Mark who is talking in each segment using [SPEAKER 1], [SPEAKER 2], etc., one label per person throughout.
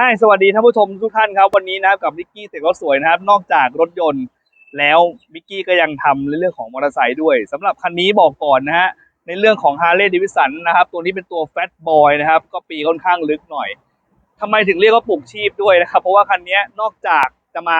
[SPEAKER 1] ให้สวัสดีท่านผู้ชมทุกท่านครับวันนี้นะครับกับมิกกี้เสกรถสวยนะครับนอกจากรถยนต์แล้วมิกกี้ก็ยังทำในเรื่องของมอเตอร์ไซค์ด้วยสำหรับคันนี้บอกก่อนนะฮะในเรื่องของ Harley Davidson นะครับตัวนี้เป็นตัว Fat Boy นะครับก็ปีค่อนข้างลึกหน่อยทำไมถึงเรียกว่าปลูกชีพด้วยนะครับ เพราะว่าคันนี้นอกจากจะมา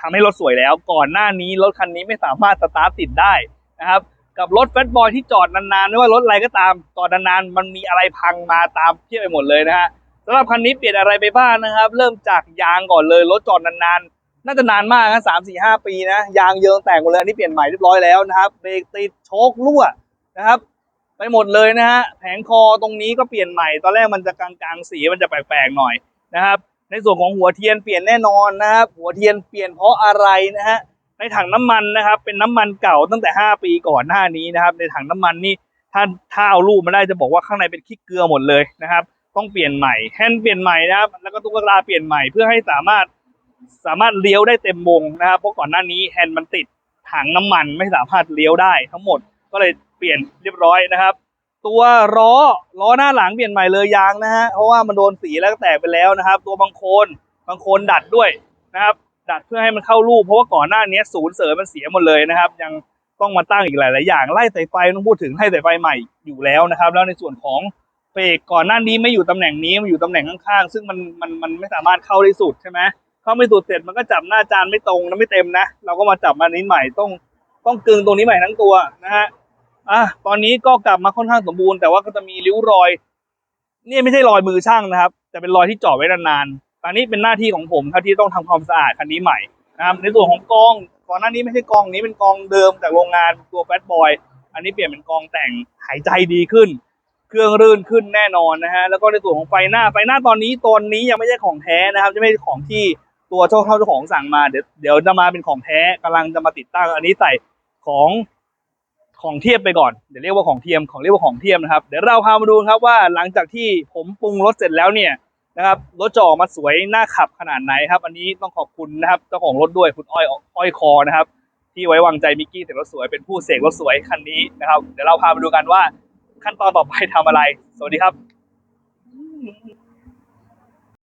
[SPEAKER 1] ทำให้รถสวยแล้ว ก่อนหน้านี้รถคันนี้ไม่สามารถสตาร์ทติดได้นะครับกับรถแฟตบอยที่จอดนานๆไม่ว่ารถอะไรก็ตามจอดนานๆมันมีอะไรพังมาตามเพียบไปหมดเลยนะฮะ สำหรับคันนี้เปลี่ยนอะไรไปบ้างนะครับ เริ่มจากยางก่อนเลยรถจอดนานๆ น่าจะนานมากนะสามสี่ห้าปีนะ ยางเยิงแตกหมดเลยอันนี้เปลี่ยนใหม่เรียบร้อยแล้วนะครับเบรกติดโชครั่วนะครับ ไปหมดเลยนะฮะแผงคอตรงนี้ก็เปลี่ยนใหม่ ตอนแรกมันจะกลางๆสีมันจะแปลกๆหน่อยนะครับ ในส่วนของหัวเทียนเปลี่ยนแน่นอนนะครับหัวเทียนเปลี่ยนเพราะอะไรนะฮะในถังน้ำมันนะครับ เป็นน้ำมันเก่าตั้งแต่ 5 ปีก่อนหน้านี้นะครับ ในถังน้ำมันนี่ถ้าถ้าเอารูปมาได้จะบอกว่าข้างในเป็นขี้เกลือหมดเลยนะครับ ต้องเปลี่ยนใหม่แฮนด์เปลี่ยนใหม่นะครับ แล้วก็ตุ๊กตาเปลี่ยนใหม่เพื่อให้สามารถสามารถเลี้ยวได้เต็มวงนะครับเพราะก่อนหน้านี้แฮนด์มันติดถังน้ำมันไม่สามารถเลี้ยวได้ทั้งหมดก็เลยเปลี่ยนเรียบร้อยนะครับ ตัวล้อล้อหน้าหลังเปลี่ยนใหม่เลยยางนะฮะเพราะว่ามันโดนสีแล้วก็แตกไปแล้วนะครับ ตัวบางโคนบางโคนดัดด้วยนะครับดัดเพื่อให้มันเข้ารูปเพราะว่าก่อนหน้านี้ศูนย์เสริมมันเสียหมดเลยนะครับ ยังต้องมาตั้งอีกหลาย ๆ อย่างไล่สายไฟต้องพูดถึงไล่สายไฟใหม่อยู่แล้วนะครับ แล้วในส่วนของ เบรกก่อนหน้านี้ไม่อยู่ตำแหน่งนี้มันอยู่ตำแหน่งข้างๆซึ่งมันมันมันไม่สามารถเข้าได้สุดใช่ไหมเข้าไม่สุดเสร็จมันก็จับหน้าจานไม่ตรงนะไม่เต็มนะเราก็มาจับมานี้ใหม่ต้องต้องกึงตรงนี้ใหม่ทั้งตัวนะฮะอะตอนนี้ก็กลับมาค่อนข้างสมบูรณ์แต่ว่าก็จะมีริ้วรอยนี่ไม่ใช่รอยมือช่างนะครับ แต่เป็นรอยที่จอดไว้นานๆตอนนี้เป็นหน้าที่ของผมครับที่ต้องทำความสะอาดคันนี้ใหม่นะครับในส่วนของกองก่อนหน้านี้ไม่ใช่กองนี้เป็นกองเดิมจากโรงงานตัวแฟตบอยอันนี้เปลี่ยนเป็นกองแต่งหายใจดีขึ้น เครื่องรื่นขึ้นแน่นอนนะฮะแล้วก็ในส่วนของไฟหน้าไฟหน้าตอนนี้ตัวนี้ยังไม่ใช่ของแท้นะครับจะไม่ใช่ของที่ตัวเจ้าเข้าเจ้าของสั่งมาเดี๋ยวเดี๋ยวจะมาเป็นของแท้กำลังจะมาติดตั้งอันนี้ใส่ของของเทียบไปก่อนเดี๋ยวเรียกว่าของเทียมของเรียกว่าของเทียมนะครับเดี๋ยวเราพามาดูครับว่าหลังจากที่ผมปรุงรถเสร็จแล้วเนี่ยนะครับรถจะออกมาสวยน่าขับขนาดไหนครับ อันนี้ต้องขอบคุณนะครับเจ้าของรถด้วยคุณอ้อยอ้อยคอนะครับ ที่ไว้วางใจมิกกี้เสกรถสวยเป็นผู้เสกรถสวยคันนี้นะครับ เดี๋ยวเราพาไปดูกันว่า ขั้นตอนต่อไปทำอะไร สวัสดีครับ